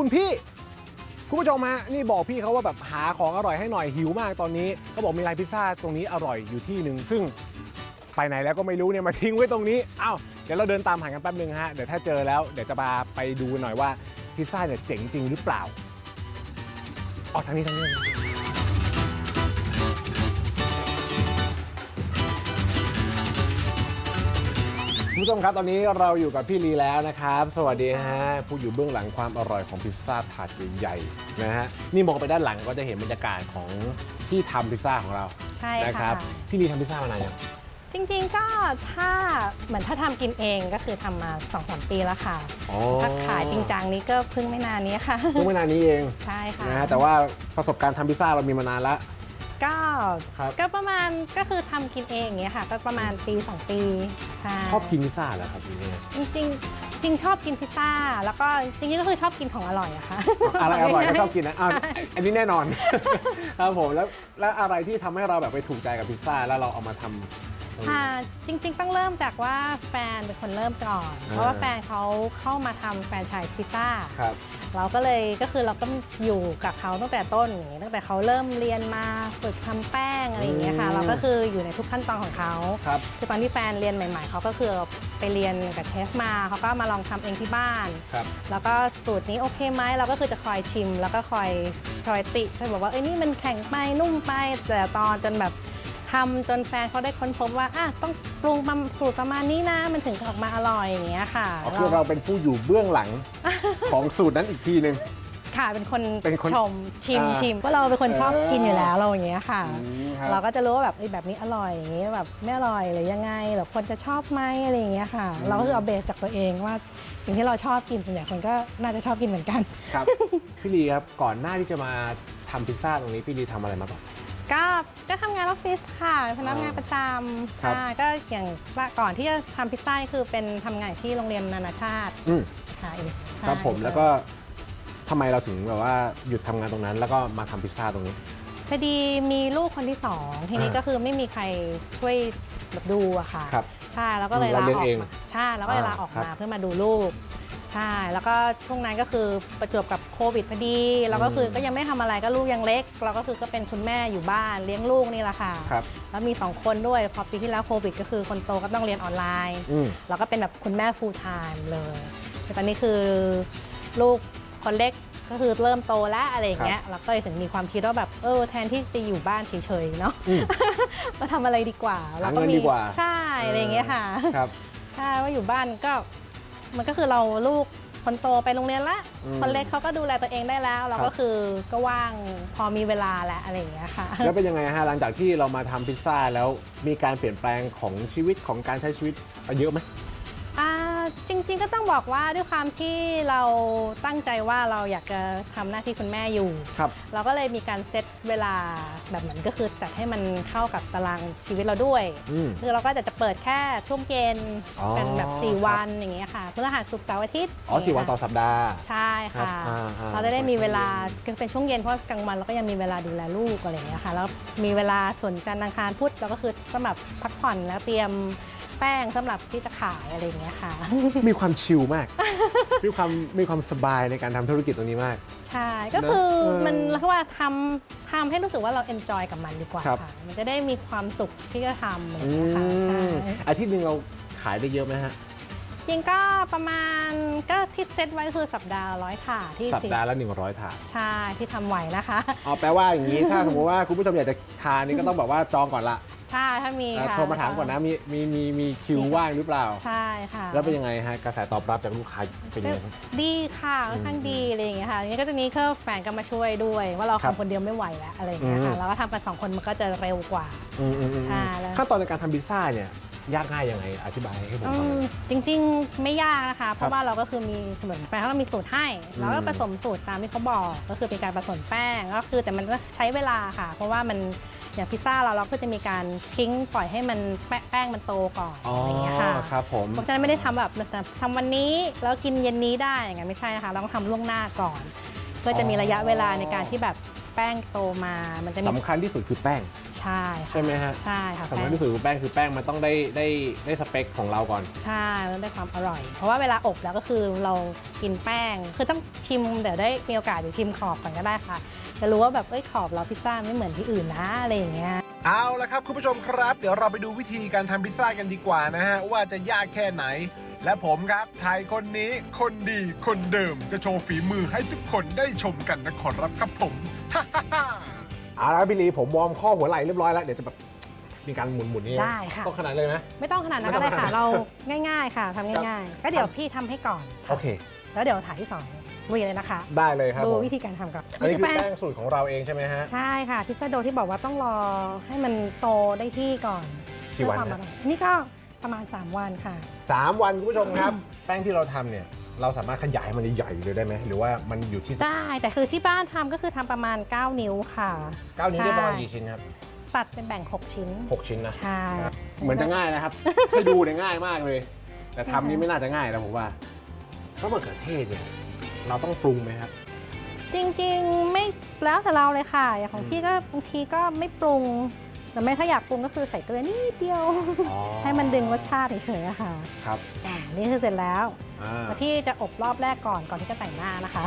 คุณพี่ คุณผู้ชมฮะนี่บอกพี่เขาว่าแบบหาของอร่อยให้หน่อยหิวมากตอนนี้เขาบอกมีร้านพิซซ่าตรงนี้อร่อยอยู่ที่หนึ่งซึ่งไปไหนแล้วก็ไม่รู้เนี่ยมาทิ้งไว้ตรงนี้อ้าวเดี๋ยวเราเดินตามหากันแป๊บนึงฮะเดี๋ยวถ้าเจอแล้วเดี๋ยวจะมาไปดูหน่อยว่าพิซซ่าเนี่ยเจ๋งจริงหรือเปล่าอ๋อทางนี้ทางนี้ คุณผู้ชมครับตอนนี้เราอยู่กับพี่ลีแล้วนะครับ สวัสดีฮะผู้อยู่เบื้องหลังความอร่อยของพิซซ่าถาดใหญ่ๆนะฮะนี่มองไปด้านหลังก็จะเห็นบรรยากาศของที่ทำพิซซ่าของเราใช่นะคค่ะรับพี่ลีทำพิซซ่ามานานยังจริงๆก็ถ้าเหมือนถ้าทำกินเองก็คือทำมา2อสปีแล้วค่ะ อ๋อถ้าขายจริงจังนี้ก็เพิ่งไม่นานนี้ค่ะ เพิ่งไม่นานนี้เองใช่ค่ะนะฮะแต่ว่าประสบการณ์ทำพิซซ่าเรามีมานานแล้ว ก็ครับ ก็ประมาณก็คือทำกินเองอย่างเงี้ยค่ะ ก็ประมาณปี 2 ปีใช่ชอบกินพิซซ่าเหรอครับพี่ลีจริงๆจริงชอบกินพิซซ่า แล้วก็จริงๆก็คือชอบกินของอร่อยอะค่ะ อะไรอร่อยก็ชอบกินนะอะอันนี้แน่นอน ครับผมแล้วแล้วอะไรที่ทำให้เราแบบไปถูกใจกับพิซซ่าแล้วเราเอามาทำตรงนี้ ค่ะจริงๆ ต้องเริ่มจากว่าแฟนเป็นคนเริ่มก่อน เพราะว่าอ่าแฟนเขาเข้ามาทำแฟรนไชส์พิซซ่า ครับ เราก็เลยก็คือเราก็อยู่กับเขาตั้งแต่ต้นอย่างงี้ตั้งแต่เขาเริ่มเรียนมาฝึกทำแป้งอะไรอย่างเงี้ยค่ะ อืม เราก็คืออยู่ในทุกขั้นตอนของเขาครับ คือตอนที่แฟนเรียนใหม่ ๆเขาก็คือไปเรียนกับเชฟมาเขาก็มาลองทำเองที่บ้าน ครับ แล้วก็สูตรนี้โอเคไหมเราก็คือจะคอยชิม แล้วก็คอยคอยติคอยบอกว่าเอ้ยนี่มันแข็งไปนุ่มไปแต่ตอนจนแบบ ทำจนแฟนเขาได้ค้นพบว่าอะต้องปรุงประมาณสูตรประมาณนี้นะมันถึงจะออกมาอร่อยอย่างเงี้ยค่ะอ๋อคือเราเป็นผู้อยู่เบื้องหลังของสูตรนั้นอีกทีหนึ่ง ค่ะเป็นคนเป็นคนชมชิมอ่าชิมว่าเราเป็นคนชอบเออกินอยู่แล้วเราอย่างเงี้ยค่ะ อืมครับ เราก็จะรู้ว่าแบบเอ้ยแบบนี้อร่อยอย่างเงี้ยแบบไม่อร่อยหรือยังไงหรือคนจะชอบไหมอะไรอย่างเงี้ยค่ะ เราก็คือเอาเบสจากตัวเองว่า สิ่งที่เราชอบกินส่วนใหญ่คนก็น่าจะชอบกินเหมือนกัน ครับ พี่ลีครับก่อนหน้าที่จะมาทำพิซซ่าตรงนี้พี่ลีทำอะไรมาก่อน ก็ก็ทำงานออฟฟิศค่ะเป็นพนักงานประจครับำค่ะก็อย่างว่าก่อนที่จะทำพิซซ่าคือเป็นทำงานที่โรงเรียนนานาชาติอืมค่ะใช่ครับผมแล้วก็ทำไมเราถึงแบบว่าหยุดทำงานตรงนั้น แล้วก็มาทำพิซซ่าตรงนี้ พอดีมีลูกคนที่สองทีนี้อ่าก็คือไม่มีใครช่วยแบบดูอะค่ะครับใช่แล้วก็เลยเราลาเลี้ยองอกเองมาใช่แล้วก็เลยอ่าลาออกครับ มาเพื่อมาดูลูก ใช่ แล้วก็ช่วงนั้นก็คือประจวบกับโควิดพอดีเราก็คือก็ยังไม่ทำอะไรก็ลูกยังเล็ก เราก็คือก็เป็นคุณแม่อยู่บ้านเลี้ยงลูกนี่แหละค่ะ ครับ แล้วมี 2 คนด้วย พอปีที่แล้วโควิด ก็คือคนโตก็ต้องเรียนออนไลน์ อืม เราก็เป็นแบบคุณแม่ full time เลยแต่ตอนนี้คือลูกคนเล็กก็คือเริ่มโตแล้วอะไรอย่างเงี้ย เราก็เลยถึงมีความคิดว่าแบบเออแทนที่จะอยู่บ้านเฉยๆเนาะ อืม มาทำอะไรดีกว่าหาเงินดีกว่า ใช่อะไรอย่างเงี้ยค่ะ ครับ ใช่ว่าอยู่บ้านก็ มันก็คือเราลูกคนโตไปโรงเรียนละ อืม คนเล็กเขาก็ดูแลตัวเองได้แล้ว เราครัก็บคือก็ว่างพอมีเวลาแล้วอะไรอย่างเงี้ยค่ะ แล้วเป็นยังไงฮะหลังจากที่เรามาทำพิซซ่าแล้วมีการเปลี่ยนแปลงของชีวิตของการใช้ชีวิตเยอะไหมอ่า จริงๆก็ต้องบอกว่าด้วยความที่เราตั้งใจว่าเราอยากจะทำหน้าที่คุณแม่อยู่ ครับ เราก็เลยมีการเซตเวลาแบบเหมือนก็คือจัดให้มันเข้ากับตารางชีวิตเราด้วย อืม คือเราก็จะจะเปิดแค่ช่วงเย็นอ๋อเป็นแบบ ครับ 4 วันอย่างเงี้ยค่ะพฤหัสศุกร์เสาร์อาทิตย์อ๋อสี่วันต่อสัปดาห์ ใช่ค่ะครับอ่าอ่าเราได้มีเวลาก็เป็นช่วงเย็นเพราะกลางวันเราก็ยังมีเวลาดูแลลูกอะไรอย่างเงี้ยค่ะแล้วมีเวลาส่วนจันทร์อังคารพุธเราก็คือสำหรับพักผ่อนแล้วเตรียม แป้งสำหรับที่จะขายอะไรอย่างเงี้ยค่ะ มีความชิลมาก มีความมีความสบายในการทำธุรกิจตรงนี้มาก ใช่ ก็คือเออมันเรียกว่าทำทำให้รู้สึกว่าเราเอนจอยกับมันดีกว่าครับ ค่ะ มันจะได้มีความสุขที่จะทำอะไรออืย่างเงี้ยค่ะมใช่อาทิตย์หนึ่งเราขายได้เยอะไหมฮะ จริงก็ประมาณก็ที่เซตไว้คือสัปดาห์ร้อยถาดที่สัปดาห์ละ 100 ถาดใช่ที่ทำไหวนะคะ อ๋อแปลว่าอย่างนี้ ถ้าสมมติว่าคุณผู้ชมอยากจะทานนี่ก็ต้องแบบว่าจองก่อนละ ใช่ถ้ามีนะค่ะโทรมาถามก่อนนะมีมีมีมีคิวว่างหรือเปล่า ใช่ค่ะแล้วเป็นยังไงฮะกระแสตอบรับจากลูกค้าเป็นยังไงบ้าง ดีค่ะค่อนข้างดีอะไรอย่างเงี้ยค่ะอย่างนี้ก็จะมีเครื่องแฟนก็มาช่วยด้วย ว่าเราครับทำคนเดียวไม่ไหวแล้วอะไรอย่างเงี้ยอืค่ะม เราก็ทำกันสองคนมันก็จะเร็วกว่า อืมอืมอืมใช่แล้ว ขั้นตอนในการทำพิซซ่าเนี่ย ยากง่ายยังไงอธิบายให้ผมอืฟังหมน่อย จริงๆไม่ยากนะคะ เพราะว่าเราก็คือมีเหมือนแฟนเขาก็มีสูตรให้เราก็ผสมสูตรตามที่เขาบอก ก็คือเป็นการผสมแป้งก็คือแต่มันก็ใช้เวลาค่ะ เพราะว่ามันอย่างพิซซ่าเราเราก็จะมีการทิ้งปล่อยให้มันแป้งแป้งมันโตก่อนอ๋ออะไรอย่างเงี้ยค่ะครับผมเพราะฉะนั้นไม่ได้ทำแบบทำวันนี้แล้วกินเย็นนี้ได้อย่างเงี้ยไม่ใช่นะคะเราต้องทำล่วงหน้าก่อน เพื่อจะมีระยะเวลาในการที่แบบแป้งโตมา มันจะมี สำคัญที่สุดคือแป้ง ใใช่ค่ะใช่ไหมฮะใช่ค่ะสำแป้คัญงที่สุดคือแป้งคือแป้งมันต้องได้ได้ได้สเปคของเราก่อน ใช่แล้วได้ความอร่อย เพราะว่าเวลาอบแล้วก็คือเรากินแป้ง คือต้องชิมเดี๋ยวได้มีโอกาสเดี๋ยวชิมขอบก่อนก็ได้ค่ะ จะรู้ว่าแบบเอ้ยขอบเราพิซซ่าไม่เหมือนที่อื่นนะอะไรอย่างเงี้ยเอาละครับคุณผู้ชมครับ เดี๋ยวเราไปดูวิธีการทำพิซซ่ากันดีกว่านะฮะ ว่าจะยากแค่ไหน และผมครับไทยคนนี้คนดีคนเดิมจะโชว์ฝีมือให้ทุกคนได้ชมกันนะขอรับครับผม เอาละครับพี่ลีผมวอร์มข้อหัวไหล่เรียบร้อยแล้ว เดี๋ยวจะแบบมีการหมุนหมุนๆนี่ได้ค่ะ ต้องขนาดเลยนะ ไม่ต้องขนาดนั้นไม่ก็ต้องได้ขนาค่ะดนั้นเราง่ายๆค่ะทำง่าย ๆ ก็เดี๋ยวพี่ทำให้ก่อน โอเค แล้วเดี๋ยวถ่ายที่สองลุยเลยนะคะ ได้เลยครับดูผมวิธีการทำก่อนอันนี้คือแป้งแป้งสูตรของเราเองใช่ไหมฮะ ใช่ค่ะ พิซซ่าโดที่บอกว่าต้องรอให้มันโตได้ที่ก่อนกี่วันเพื่อความฮะอร่อยอันนี้ก็ประมาณ 3 วันค่ะ สามวันคุณผู้ชมครับ แป้งที่เราทำเนี่ย เราสามารถขยายมันใหญ่ๆเลยได้ไหมหรือว่ามันอยู่ที่ได้แต่คือที่บ้านทำก็คือทำประมาณ 9 นิ้วค่ะเก้านิ้วได้ประมาณใช่กี่ชิ้นครับตัดเป็นแบ่ง 6 ชิ้น หกชิ้นนะใช่เหมือนจะง่ายนะครับ ให้ดูเนี่ยง่ายมากเลย แต่ทำนี่ไม่น่าจะง่ายนะผมว่าเพราะมะเขือเทศเนี่ยเราต้องปรุงไหมครับ จริงๆไม่แล้วแต่เราเลยค่ะ อย่างของอืมพี่ก็บางทีก็ไม่ปรุง แต่ไม่ถ้าอยากปรุงก็คือใส่เกลือนิดเดียว อ๋อให้มันดึงรสชาติเฉยๆอะค่ะครับอ่านี่คือเสร็จแล้วอ่าแต่พี่จะอบรอบแรกก่อนก่อนที่จะแต่งหน้านะคะ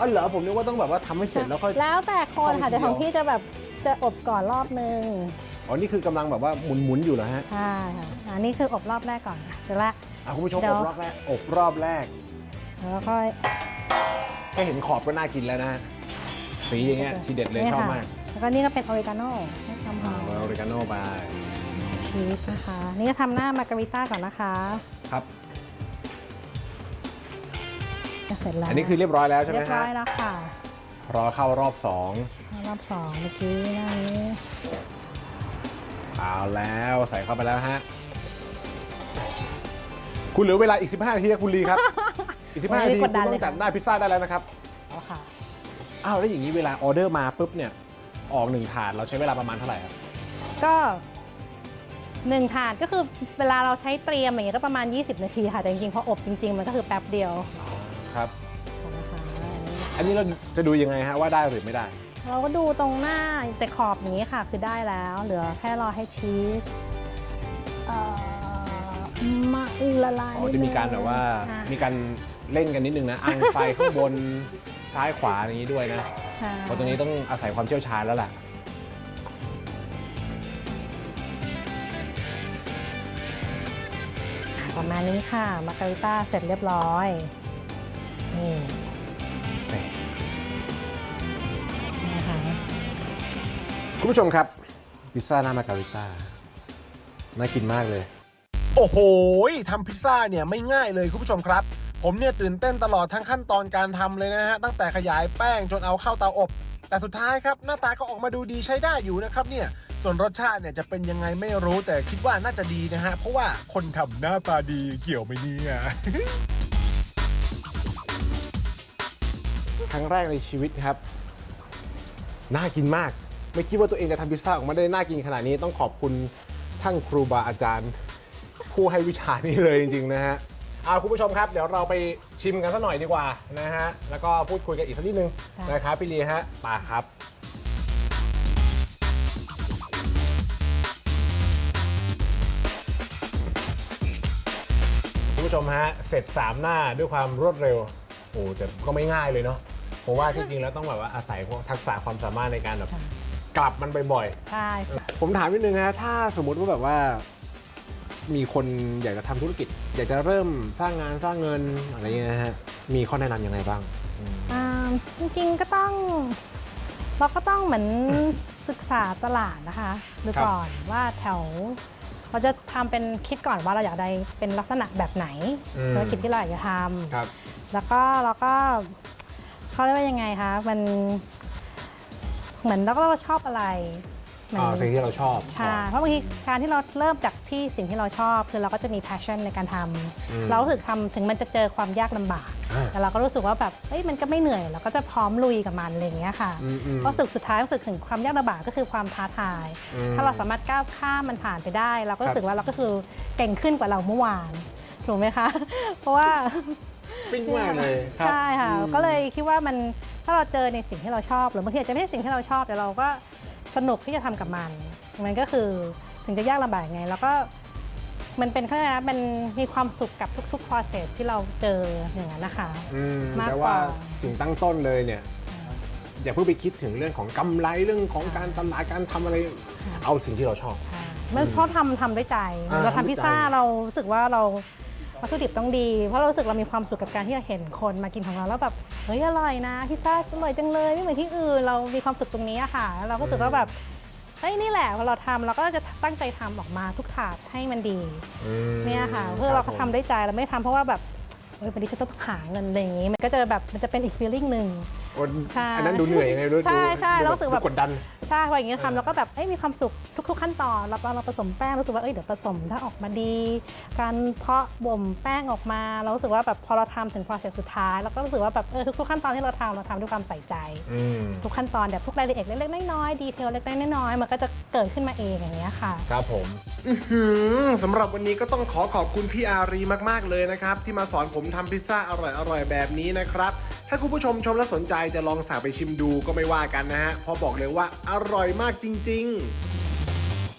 อ๋อเหรอผมนึกว่าต้องแบบว่าทำให้เสร็จแล้วค่อย แล้วแต่คนค่ะเข้าทีเดียวแต่ของพี่จะแบบจะอบก่อนรอบนึง อ๋อ นี่คือกำลังแบบว่าหมุนๆอยู่เหรอฮะใช่ค่ะอันนี้คืออบรอบแรกก่อนค่ะเสร็จแล้ว อะคุณผู้ชมเดี๋อยวบรอบแรกอบรอบแรกแล้วค่อย แค่เห็นขอบก็น่ากินแล้วนะฮะสีอย่างเงี้ยทีเด็ดเลยนี่ชอบค่ะมาก แล้วก็นี่ก็เป็นออริกาโน่ให้ความหอ่าอมโอริกาโน่ไปชีสนะคะ นี่จะทำหน้ามาการิต้าก่อนนะคะครับจะเสร็จแล้วอันนี้คือเรียบร้อยแล้วใช่ไหเรีมยบร้ฮะอยแล้วค่ะ รอเข้ารอบสองรอบสองเมื่อกี้หน้านี้เอาแล้วใส่เข้าไปแล้วฮะคุณเหลือเวลาอีก 15นาทีครับคุณลีครับ อีก 15นาทีคุณต้องจัดหน้าพิซซ่าได้แล้วนะครับเอาค่ะอ้าวแล้วอย่างนี้เวลาออเดอร์มาปุ๊บเนี่ย ออกหนึ่งถาดเราใช้เวลาประมาณเท่าไหร่ครับก็หนึ่งถาดก็คือเวลาเราใช้เตรียมอย่างเงี้ยก็ประมาณ 20 นาทีค่ะ แต่จริงๆพออบจริง ๆ มันก็คือแป๊บเดียวครับนะคะอันนี้เราจะดูยังไงฮะว่าได้หรือไม่ได้ เราก็ดูตรงหน้าแต่ขอบอย่างนี้ค่ะ คือได้แล้ว เหลือแค่รอให้ชีสเอ่อมาละลายอ๋อจะมีการแบบว่าอะ มีการเล่นกันนิดนึงนะอังไฟข้างบนซ้ายขวาอย่างนี้ด้วยนะ ใช่ เพราะตรงนี้ต้องอาศัยความเชี่ยวชาญแล้วล่ะ ประมาณนี้ค่ะ มาการิต้าเสร็จเรียบร้อยนี่นะคะคุณผู้ชมครับพิซซ่าหน้ามาการิต้าน่ากินมากเลย โอ้โหทำพิซซ่าเนี่ยไม่ง่ายเลยคุณผู้ชมครับ ผมเนี่ยตื่นเต้นตลอดทั้งขั้นตอนการทำเลยนะฮะ ตั้งแต่ขยายแป้งจนเอาเข้าเตาอบ แต่สุดท้ายครับ หน้าตาก็ออกมาดูดีใช้ได้อยู่นะครับเนี่ยส่วนรสชาติเนี่ยจะเป็นยังไงไม่รู้แต่คิดว่าน่าจะดีนะฮะ เพราะว่าคนทำหน้าตาดีเกี่ยวไมเนี่ยครั้งแรกในชีวิตครับ น่ากินมาก ไม่คิดว่าตัวเองจะทำพิซซ่าออกมาได้น่ากินขนาดนี้ต้องขอบคุณท่านครูบาอาจารย์ ผู้ให้วิชานี้เลยจริงๆนะฮะ เอาคุณผู้ชมครับ เดี๋ยวเราไปชิมกันสักหน่อยดีกว่านะฮะ แล้วก็พูดคุยกันอีกสักนิดนึงนะครับพี่ลีฮะไปครับ คุณผู้ชมฮะ เสร็จ 3 หน้าด้วยความรวดเร็ว โอ้แต่ก็ไม่ง่ายเลยเนาะผมว่าที่จริงแล้วต้องแบบว่าอาศัยพวกทักษะความสามารถในการแบบกลับมันบ่อยใช่ค่ะๆผมถามนิดนึงนะถ้าสมมุติว่าแบบว่า มีคนอยากจะทำธุรกิจ อยากจะเริ่มสร้างงานสร้างเงินอะไรอย่างเงี้ยนะฮะมีข้อแนะนำยังไงบ้างอ่าจริงๆก็ต้อง เราก็ต้องเหมือนศึกษาตลาดนะคะดูครับ ก่อนว่าแถว เราจะทำเป็นคิดก่อนว่าเราอยากได้เป็นลักษณะแบบไหนธุรกิจที่เราอยากจะทำครับ แล้วก็เราก็เขาเรียกว่ายังไงคะมันเหมือนเราก็เราชอบอะไรเห มือนอ่าสิ่งที่เราชอบใช่เพราะบางทีการที่เราเริ่มจากที่สิ่งที่เราชอบ คือเราก็จะมี passion ในการทำอืมเรารู้สึกทำถึงมันจะเจอความยากลำบาก อ่า แต่เราก็รู้สึกว่าแบบเอ้ยมันก็ไม่เหนื่อยเราก็จะพร้อมลุยกับมันอะไรอย่างเงี้ยค่ะอืมอืมก็รู้สึกสุดท้ายรู้สึกถึงความยากลำบากก็คือความท้าทาย อืมถ้าเราสามารถก้าวข้ามมันผ่านไปได้ เราก็ครับรู้สึกว่าเราก็คือเก่งขึ้นกว่าเราเมื่อวานถูกไหมคะ เพราะว่า ปิ้งมากเลยรับ ใช่ค่ะอืมก็เลยคิดว่ามันถ้าเราเจอในสิ่งที่เราชอบ หรือบางทีอาจจะไม่ใช่สิ่งที่เราชอบ แต่เราก็ สนุกที่จะทำกับมัน มันก็คือถึงจะยากลำบากยังไง แล้วก็มันเป็นเขาเรียกอะไรนะมันมีความสุขกับทุกๆ process ที่เราเจออย่างนั้นนะคะอืมมากแต่กว่าว่า สิ่งตั้งต้นเลยเนี่ย อย่าเพิ่งไปคิดถึงเรื่องของกำไรเรื่องของการตลาดการทำอะไร เอาสิ่งที่เราชอบ เมื่อเพราะทำทำด้วยใจ อ่าเราทำด้วยทำพิซซ่าใจ เรารู้สึกว่าเราวัตถุดิบต้องดี เพราะเรารู้สึกเรามีความสุขกับการที่เราเห็นคนมากินของเราแล้วแบบ เฮ้ยอร่อยนะพิซซ่าอร่อยจังเลยไม่เหมือนที่อื่นเรามีความสุขตรงนี้อะค่ะแล้วเราก็รู้สึกว่าแบบเฮ้ยนี่แหละพอเราทำเราก็จะตั้งใจทำออกมาทุกถาดให้มันดีอืมเนี่ยค่ะเพื่อเราบก็ผมทำด้วยใจเราไม่ทำเพราะว่าแบบเฮ้ยวันนี้ฉันต้องหาเงินอะไรอย่างงี้ มันก็จะแบบมันจะเป็นอีกฟีลลิ่งหนึ่งโอ้ ใช่อันนั้นดูเหนื่อยยังไงรู้ใช่ใช่ดูแล้วรู้สึกแบบ ดูกดดัน ใช่พออย่างนี้ทำแล้วก็แบบเอ้ยมีความสุขทุก ๆ ขั้นตอนแล้วก็เราผสมแป้งรู้สึกว่าเอ้ยเดี๋ยวผสมถ้าออกมาดี การเพาะบ่มแป้งออกมาเรารู้สึกว่าแบบพอเราทำถึง process สุดท้ายเราก็รู้สึกว่าแบบเออทุกๆขั้นตอนที่เราทำเราทำด้วยความใส่ใจ อืมทุกขั้นตอนแบบทุกรายละเอียดเล็กๆน้อยๆดีเทลเล็กๆน้อยๆมันก็จะเกิดขึ้นมาเองอย่างเงี้ยค่ะ ครับผมหืมสำหรับวันนี้ก็ต้องขอขอบคุณพี่อารีมาก ๆ เลยนะครับ ที่มาสอนผมทำพิซซ่าอร่อยๆแบบนี้นะครับ ถ้าคุณผู้ชมชมแล้วสนใจจะลองสั่งไปชิมดูก็ไม่ว่ากันนะฮะเพราะบอกเลยว่าอร่อยมากจริง ๆ